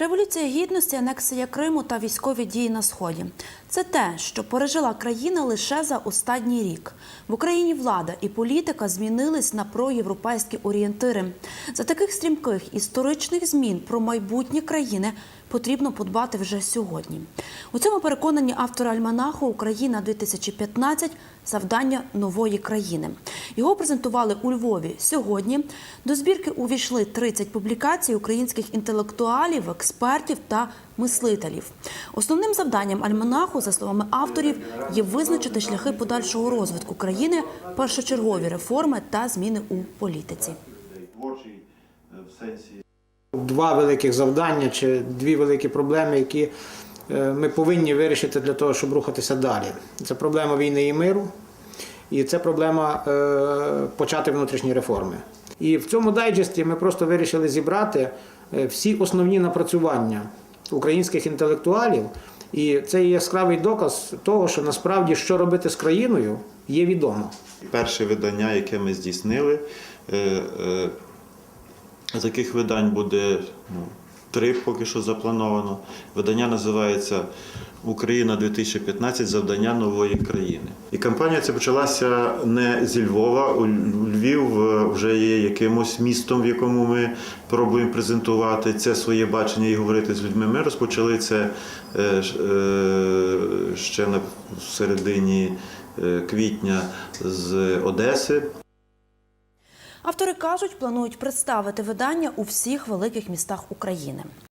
Революція гідності, анексія Криму та військові дії на сході це те, що пережила країна лише за останній рік. В Україні влада і політика змінились на проєвропейські орієнтири. За таких стрімких історичних змін про майбутнє країни потрібно подбати вже сьогодні. У цьому переконані автори альманаху Україна 2015 завдання нової країни. Його презентували у Львові сьогодні. До збірки увійшли 30 публікацій українських інтелектуалів, експертів та мислителів. Основним завданням альманаху, за словами авторів, є визначити шляхи подальшого розвитку країни, першочергові реформи та зміни у політиці. творчий е, сенсі Два великих завдання чи дві великі проблеми, які е, ми повинні вирішити для того, щоб рухатися далі. Це проблема війни і миру, і це проблема е, почати внутрішні реформи. І в цьому дайджесті ми просто вирішили зібрати е, всі основні напрацювання українських інтелектуалів. І це є яскравий доказ того, що насправді що робити з країною є відомо. перше видання, яке ми здійснили. е, е, Таких видань буде ну, три поки що заплановано. Видання називається Україна 2015 завдання нової країни. І кампанія ця почалася не зі Львова. Львів е, вже є якимось містом, в якому ми пробуємо презентувати це своє бачення і говорити з людьми. Ми розпочали це е, е, ще на середині квітня з Одеси. Автори кажуть, планують представити видання у всіх великих містах України.